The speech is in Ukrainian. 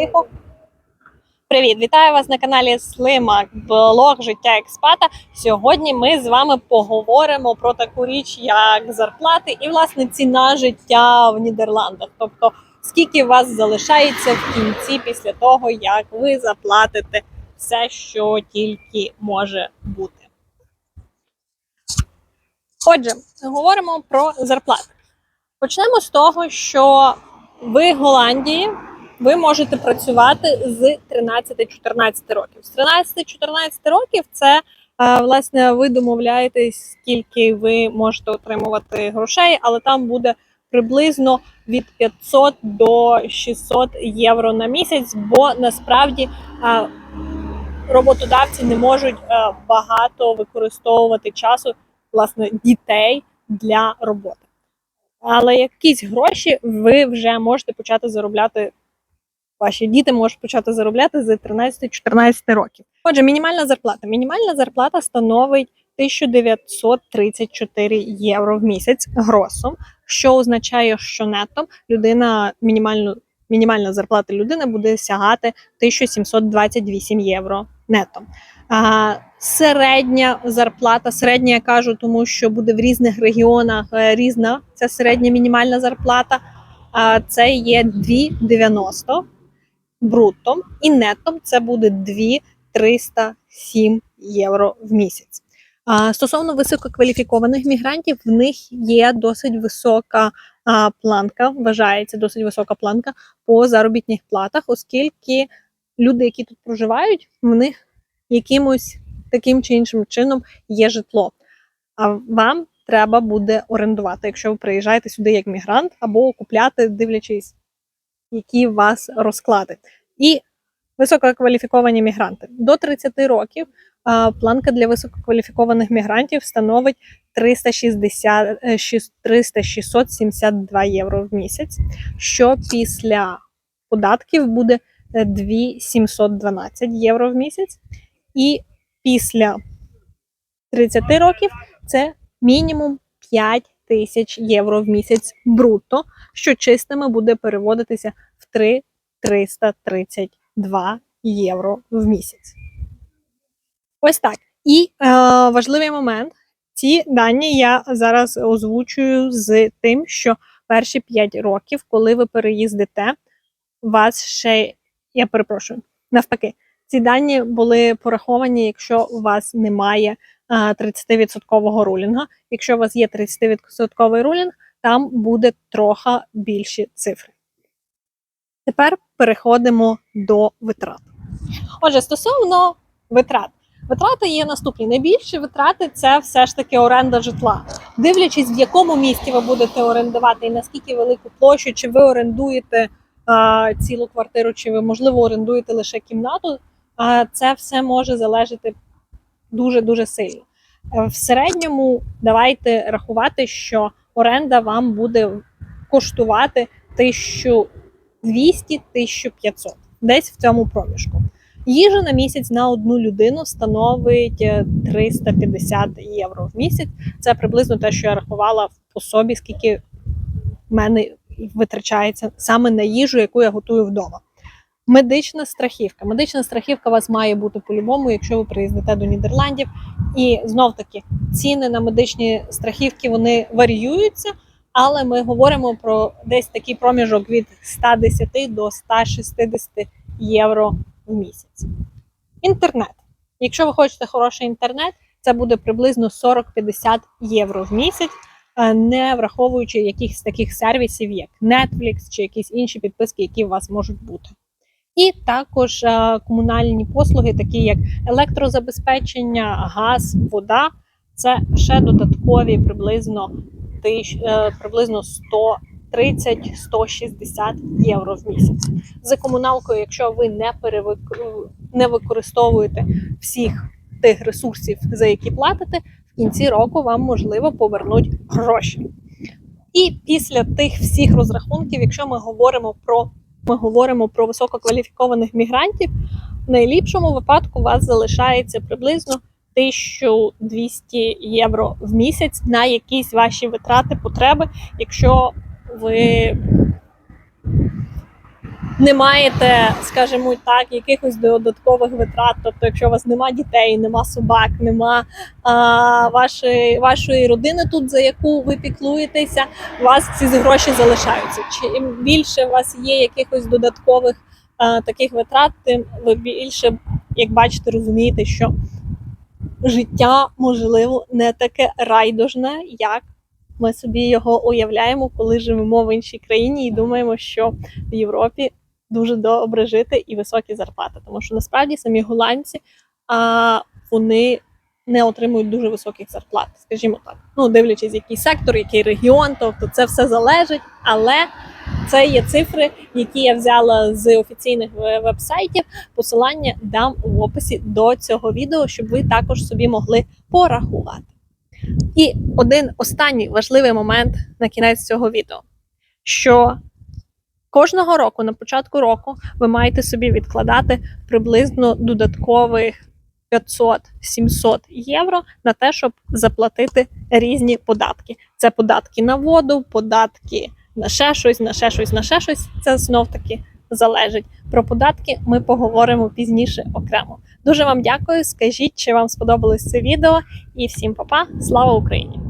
тихо. Привіт, вітаю вас на каналі Слима блог життя експата. Сьогодні ми з вами поговоримо про таку річ, як зарплати, і власне ціна життя в Нідерландах. Тобто, скільки вас залишається в кінці після того, як ви заплатите все, що тільки може бути. Отже, говоримо про зарплати. Почнемо з того, що в Голландії ви можете працювати з 13-14 років. З 13-14 років це е, власне ви домовляєтесь, скільки ви можете отримувати грошей, але там буде приблизно від 500 до 600 євро на місяць, бо насправді е, роботодавці не можуть е, багато використовувати часу власне дітей для роботи. Але якісь гроші ви вже можете почати заробляти. Ваші діти можуть почати заробляти з 13-14 років. Отже, мінімальна зарплата. Мінімальна зарплата становить 1934 євро в місяць гросом, що означає, що нетом людина мінімальну мінімальна зарплата людини буде сягати 1728 євро нетом. А, середня зарплата, середня я кажу, тому що буде в різних регіонах е, різна ця середня мінімальна зарплата. А, це є 2,90 брутто, і нетом це буде 2,307 євро в місяць. Стосовно висококваліфікованих мігрантів, в них є досить висока планка, вважається досить висока планка по заробітних платах, оскільки люди, які тут проживають, в них якимось таким чи іншим чином є житло. А вам треба буде орендувати, якщо ви приїжджаєте сюди як мігрант, або купляти, дивлячись, які у вас розклади. І висококваліфіковані мігранти. До 30 років планка для висококваліфікованих мігрантів становить 360, е, 300 672 євро в місяць, що після податків буде е, 2712 євро в місяць. І після 30 років це мінімум 5 тисяч євро в місяць брутто, що чистими буде переводитися в 3 332 євро в місяць. Ось так. І е, важливий момент. Ці дані я зараз озвучую з тим, що перші 5 років, коли ви переїздите, вас ще, я перепрошую, навпаки, ці дані були пораховані, якщо у вас немає 30% рулінга. Якщо у вас є 30% рулінг, там буде трохи більші цифри. Тепер переходимо до витрат. Отже, стосовно витрат. Витрати є наступні. Найбільші витрати це все ж таки оренда житла. Дивлячись, в якому місті ви будете орендувати і наскільки велику площу, чи ви орендуєте а, цілу квартиру, чи ви можливо орендуєте лише кімнату. А це все може залежати дуже дуже сильно. Е, В середньому давайте рахувати, що оренда вам буде коштувати 1200-1500, десь в цьому проміжку. Їжа на місяць на одну людину становить е, 350 євро в місяць. Це приблизно те, що я рахувала по собі, скільки в мене витрачається саме на їжу, яку я готую вдома. Медична страхівка. Медична страхівка у вас має бути по-любому, якщо ви приїздите до Нідерландів. І знов таки ціни на медичні страхівки вони варіюються, але ми говоримо про десь такий проміжок від 110 до 160 євро в місяць. Інтернет. Якщо ви хочете хороший інтернет, це буде приблизно 40-50 євро в місяць, е, не враховуючи якихось таких сервісів, як Netflix чи якісь інші підписки, які у вас можуть бути. І також е, комунальні послуги, такі як електрозабезпечення, газ, вода. Це ще додаткові приблизно е, приблизно 130-160 євро в місяць. За комуналкою, якщо ви не перевик- не використовуєте всіх тих ресурсів, за які платите, в кінці року вам можливо повернуть гроші. І після тих всіх розрахунків, якщо ми говоримо про ми говоримо про висококваліфікованих мігрантів, в найліпшому випадку у вас залишається приблизно 1200 євро в місяць на якісь ваші витрати, потреби, якщо ви не маєте, скажімо так, якихось додаткових витрат. Тобто, якщо у вас нема дітей, нема собак, нема а, вашої, вашої родини тут, за яку ви піклуєтеся, у вас ці гроші залишаються. Чим більше у вас є якихось додаткових а, таких витрат, тим ви більше, як бачите, розумієте, що життя можливо не таке райдужне, як ми собі його уявляємо, коли живемо в іншій країні і думаємо, що в Європі дуже добре жити і високі зарплати. Тому що насправді самі голландці а, вони не отримують дуже високих зарплат, скажімо так. Ну, дивлячись, який сектор, який регіон, тобто це все залежить, але це є цифри, які я взяла з офіційних вебсайтів. Посилання дам в описі до цього відео, щоб ви також собі могли порахувати. І один останній важливий момент на кінець цього відео, що кожного року, на початку року, ви маєте собі відкладати приблизно додаткових 500-700 євро на те, щоб заплатити різні податки. Це податки на воду, податки на ще щось, на ще щось, на ще щось. Це знов таки залежить. Про податки ми поговоримо пізніше окремо. Дуже вам дякую. Скажіть, чи вам сподобалось це відео, і всім па-па. Слава Україні!